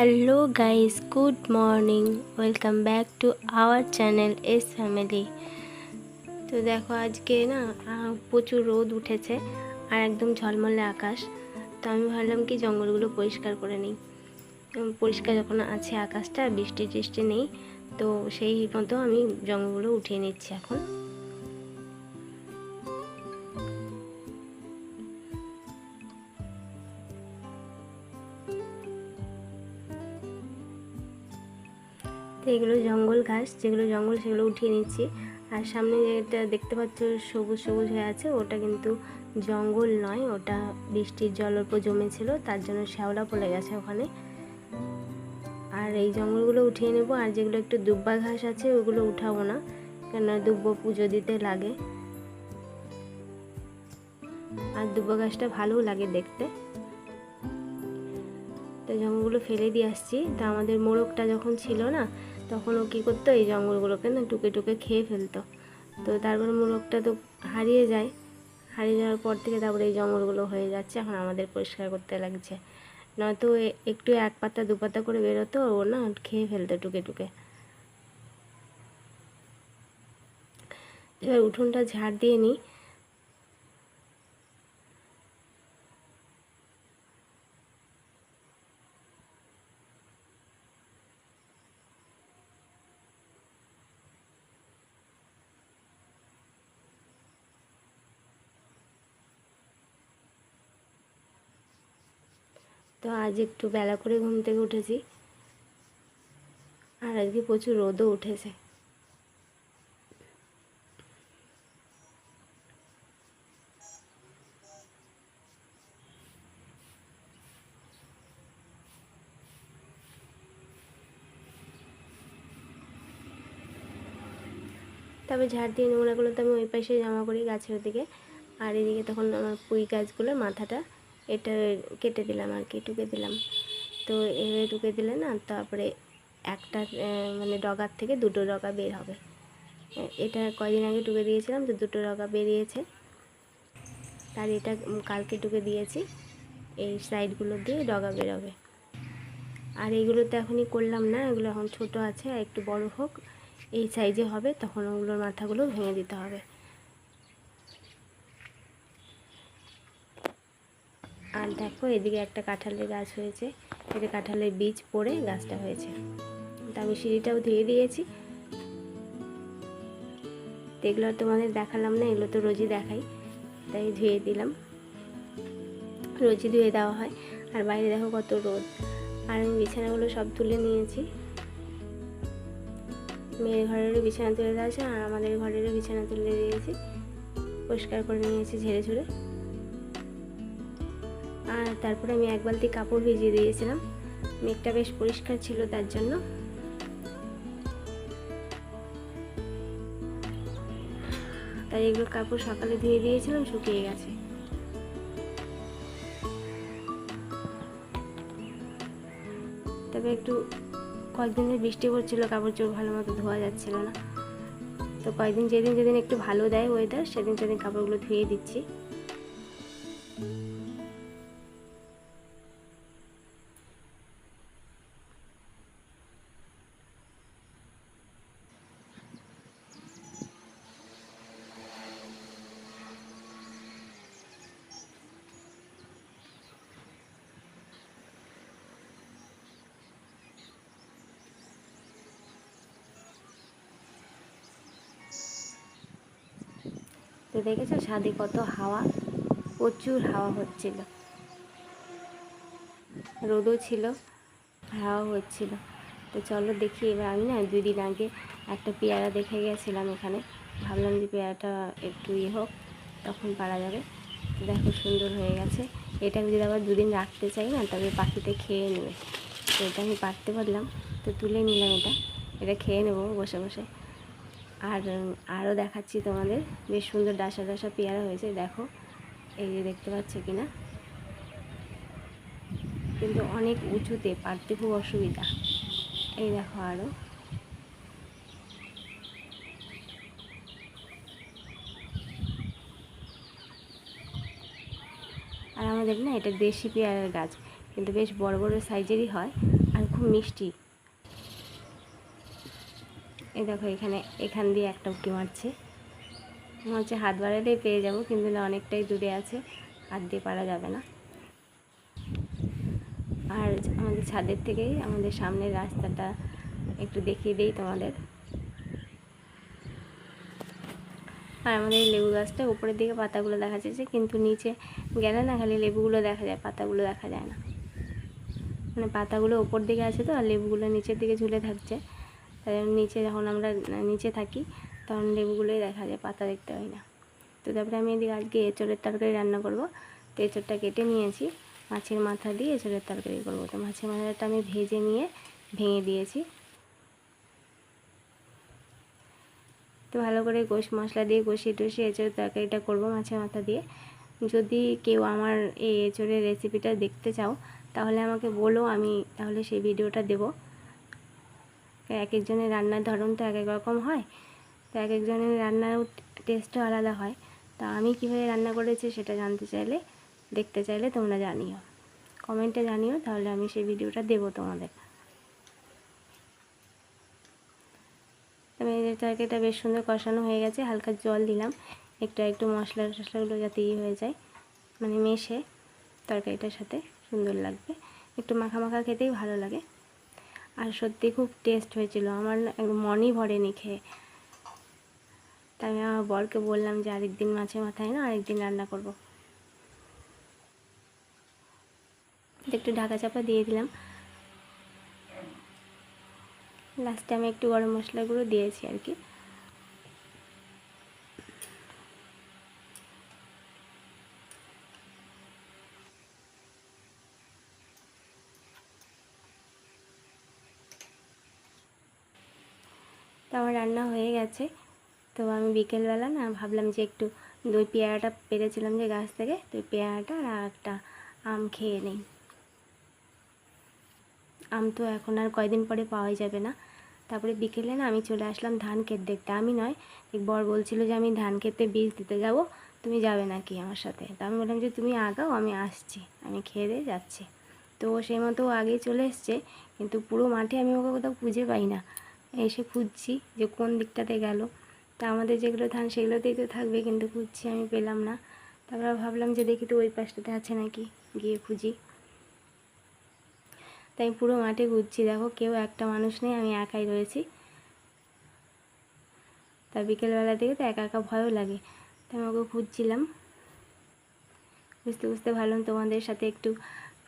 Hello guys good morning welcome back to our channel S family তো দেখো, আজকে না প্রচুর রোদ উঠেছে আর একদম ঝলমলে আকাশ। তো আমি ভাবলাম কি, জঙ্গলগুলো পরিষ্কার করে নিই। পরিষ্কার যখন আছে আকাশটা বৃষ্টি টিষ্টি নেই, তো সেই মতো আমি জঙ্গলগুলো উঠিয়ে নিচ্ছি এখন। তো এগুলো জঙ্গল ঘাস, যেগুলো জঙ্গল সেগুলো উঠিয়ে নিচ্ছি। আর সামনে যেটা দেখতে পাচ্ছ সবুজ সবুজ হয়ে আছে, ওটা কিন্তু জঙ্গল নয়, ওটা বৃষ্টির জল অল্প জমেছিল, তার জন্য শ্যাওলা পড়ে গেছে ওখানে। আর এই জঙ্গলগুলো উঠিয়ে নেব, আর যেগুলো একটু দুব্বা ঘাস আছে, ওগুলো উঠাবো না, কেননা দুব্ব পুজো দিতে লাগে। আর দুব্বা ঘাসটা ভালোও লাগে দেখতে। তো জঙ্গলগুলো ফেলে দিয়ে আসছি। তা আমাদের মোরগটা যখন ছিল না তখন ও কী করতো, এই জঙ্গলগুলোকে না টুকে টুকে খেয়ে ফেলতো। তো তারপরে মোরগটা তো হারিয়ে যায়। হারিয়ে যাওয়ার পর থেকে তারপরে এই জঙ্গলগুলো হয়ে যাচ্ছে, এখন আমাদের পরিষ্কার করতে লাগছে। নয়তো একটু এক পাতা, দু পাতা করে বেরোতো ও না খেয়ে ফেলতো টুকে টুকে। এবার উঠোনটা ঝাড় দিয়ে নিই। তো আজ একটু বেলা করে ঘুম থেকে উঠেছি। আর আজকে প্রচুর রোদও উঠেছে। তবে ঝাড় দিয়ে নোংরাগুলো তো আমি ওই পাশে জমা করি গাছের ওদিকে। আর এদিকে তখন আমার পুঁই গাছগুলোর মাথাটা এটা কেটে দিলাম আর কি, টুকে দিলাম। তো এভাবে টুকে দিলে না, তারপরে একটা মানে ডগার থেকে দুটো ডগা বের হবে। এটা কয়দিন আগে টুকে দিয়েছিলাম, তো দুটো ডগা বেরিয়েছে। আর এটা কালকে টুকে দিয়েছি, এই সাইডগুলো দিয়ে ডগা বেরোবে আর এইগুলো তো এখনই করলাম না, এগুলো এখন ছোট আছে, আর একটু বড় হোক, এই সাইজে হবে, তখন ওগুলোর মাথাগুলো ভেঙে দিতে হবে আর দেখো এদিকে একটা কাঁঠালের গাছ হয়েছে। এতে কাঁঠালের বীজ পড়ে গাছটা হয়েছে। তো আমি সিঁড়িটাও ধুয়ে দিয়েছি। তো এগুলো তোমাদের দেখালাম না, এগুলো তো রোজই দেখাই। তাই ধুয়ে দিলাম। রোজই ধুয়ে দেওয়া হয়। আর বাইরে দেখো কত রোদ। আর আমি বিছানাগুলো সব তুলে নিয়েছি। মেয়ের ঘরেরও বিছানা তুলে দেওয়া আছে আর আমাদের ঘরেরও বিছানা তুলে দিয়েছি। পরিষ্কার করে নিয়েছি ঝেড়ে ঝুড়ে। আর তারপরে আমি এক বালতি কাপড় ভিজিয়ে দিয়েছিলাম। মেঘটা বেশ পরিষ্কার ছিল তার জন্য। তাই এগুলো কাপড় সকালে ধুয়ে দিয়েছিলাম, শুকিয়ে গেছে। তবে একটু কয়েকদিন ধরে বৃষ্টি পড়ছিল, কাপড় চোপড় ভালো মতো ধোয়া যাচ্ছিল না। তো কয়েকদিন যেদিন যেদিন একটু ভালো দেয় ওয়েদার সেদিন সেদিন কাপড়গুলো ধুয়ে দিচ্ছি। তো দেখেছ? ছাদে কত হাওয়া, প্রচুর হাওয়া হচ্ছিল। রোদও ছিল হাওয়া হচ্ছিল। তো চলো দেখি, এবার আমি না দুই দিন আগে একটা পেয়ারা দেখে গেছিলাম এখানে। ভাবলাম যে পেয়ারাটা একটু ইয়ে হোক, তখন পারা যাবে। দেখো সুন্দর হয়ে গেছে। এটা আমি যদি আবার দুদিন রাখতে চাই না, তবে পাখিতে খেয়ে নেবে। তো এটা আমি পারতে পারলাম। তো তুলে নিলাম এটা। এটা খেয়ে নেব বসে বসে। আর আরও দেখাচ্ছি তোমাদের। বেশ সুন্দর ডাসা ডাসা পেয়ারা হয়েছে, দেখো। এই যে দেখতে পাচ্ছ কি না কিন্তু অনেক উঁচুতে পারতে খুব অসুবিধা। এই দেখো আরও আর আমাদের না এটা দেশি পেয়ারার গাছ, কিন্তু বেশ বড় বড় সাইজেরই হয় আর খুব মিষ্টি। এই দেখো, এখানে, এখান দিয়ে একটা উঁকি মারছে। মনে হচ্ছে হাত বাড়ালেই পেয়ে যাব, কিন্তু না, অনেকটাই দূরে আছে, হাত দিয়ে পারা যাবে না। আর আমাদের ছাদের থেকেই আমাদের সামনের রাস্তাটা একটু দেখিয়ে দিই তোমাদের। আর আমাদের লেবু গাছটা উপরের দিকে পাতাগুলো দেখা যাচ্ছে, কিন্তু নিচে গেলে না খালি লেবুগুলো দেখা যায়, পাতাগুলো দেখা যায় না। মানে পাতাগুলো ওপর দিকে আছে তো, আর লেবুগুলো নিচের দিকে ঝুলে থাকছে। নিচে যখন আমরা নিচে থাকি, তখন লেবুগুলোই দেখা যায়, পাতা দেখতে হয় না। তো তারপরে আমি এদিকে আজকে এঁচড়ের তরকারি রান্না করব। তো এঁচড়টা কেটে নিয়েছি, মাছের মাথা দিয়ে এঁচড়ের তরকারি করব। তো মাছের মাথাটা আমি ভেজে নিয়ে ভেঙে দিয়েছি। তো ভালো করে গোশ, মশলা দিয়ে কষিয়ে টষিয়ে এঁচড়ের তরকারিটা করব মাছের মাথা দিয়ে। যদি কেউ আমার এই এঁচড়ের রেসিপিটা দেখতে চাও, তাহলে আমাকে বলো, আমি তাহলে সেই ভিডিওটা দেবো। এক একজনের রান্নার ধরন তো এক এক রকম হয়, তো এক একজনের রান্নার টেস্টও আলাদা হয়। তা আমি কীভাবে রান্না করেছি সেটা জানতে চাইলে, দেখতে চাইলে তোমরা জানিও। কমেন্টে জানিও, তাহলে আমি সেই ভিডিওটা দেবো তোমাদের। এই তরকারিটা বেশ সুন্দর কষানো হয়ে গেছে, হালকা জল দিলাম, একটু একটু মশলা টশলাগুলো যাতে ইয়ে হয়ে যায় মানে মেশে তরকারিটার সাথে সুন্দর লাগবে। একটু মাখা মাখা খেতেই ভালো লাগে। আর সত্যি খুব টেস্ট হয়েছিল। আমার মনই ভরেনি খেয়ে। তাই আমি আমার বরকে বললাম যে আরেকদিন মাছের মাথায় না আরেকদিন রান্না করব। একটু ঢাকা চাপা দিয়ে দিলাম। লাস্টে আমি একটু গরম মশলাগুলো দিয়েছি আর কি। আমার রান্না হয়ে গেছে। তো আমি বিকেলবেলা না ভাবলাম যে একটু দই পেয়ারাটা পেরেছিলাম যে গাছ থেকে তো পেয়ারাটা আর একটা আম খেয়ে নেই। আম তো এখন আর কয়দিন পরে পাওয়াই যাবে না। তারপরে বিকেলে না আমি চলে আসলাম ধান ক্ষেত দেখতে। আমি নয়, এক বর বলছিল যে আমি ধান ক্ষেতে বীজ দিতে যাব, তুমি যাবে নাকি আমার সাথে? তো আমি বললাম যে তুমি আগাও, আমি আসছি। আমি খেয়ে দিয়ে যাচ্ছি। তো সেই মতো ও আগেই চলে এসছে, কিন্তু পুরো মাঠে আমি ওকে কোথাও খুঁজে পাই না। এসে খুঁজছি যে কোন দিকটাতে গেল। তা আমাদের যেগুলো ধান সেগুলোতেই তো থাকবে কিন্তু খুঁজছি, আমি পেলাম না। তারপরে ভাবলাম যে দেখি তো ওই পাশটাতে আছে নাকি, গিয়ে খুঁজি। তাই পুরো মাঠে ঘুরছি। দেখো কেউ একটা মানুষ নেই, আমি একাই রয়েছি। তা বিকেলবেলা থেকে তো একা একা ভয়ও লাগে। তাই আমি ওকে খুঁজছিলাম। বুঝতে বুঝতে ভাবলাম তোমাদের সাথে একটু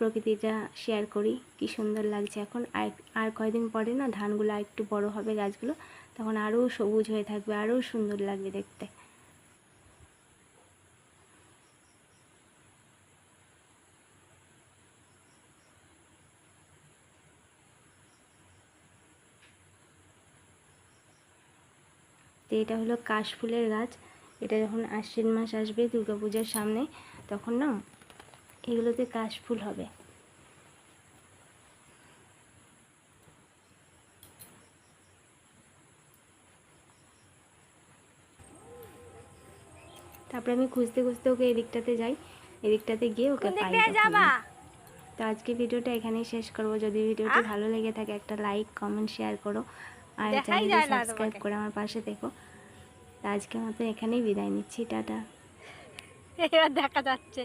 প্রকৃতিটা শেয়ার করি, কি সুন্দর লাগছে এখন। আর আর কয়দিন পরে না ধানগুলো আর একটু বড় হবে গাছগুলো, তখন আরও সবুজ হয়ে থাকবে আরও সুন্দর লাগবে দেখতে। তো এটা হলো কাশফুলের গাছ। এটা যখন আশ্বিন মাস আসবে, দুর্গাপূজার সামনে, তখন না এগুলোতে কাশফুল হবে। তারপরে আমি খুঁজতে খুঁজতে ওকে এদিকটাতে যাই এদিকটাতে গিয়ে ওকে পাই তো আজকে ভিডিওটা এখানেই শেষ করব। যদি ভিডিওটি ভালো লেগে থাকে একটা লাইক কমেন্ট শেয়ার করো। আর চ্যানেলটি সাবস্ক্রাইব করে আমার পাশে দেখো তো আজকের মতো এখানেই বিদায় নিচ্ছি। টাটা। এবার দেখা যাচ্ছে।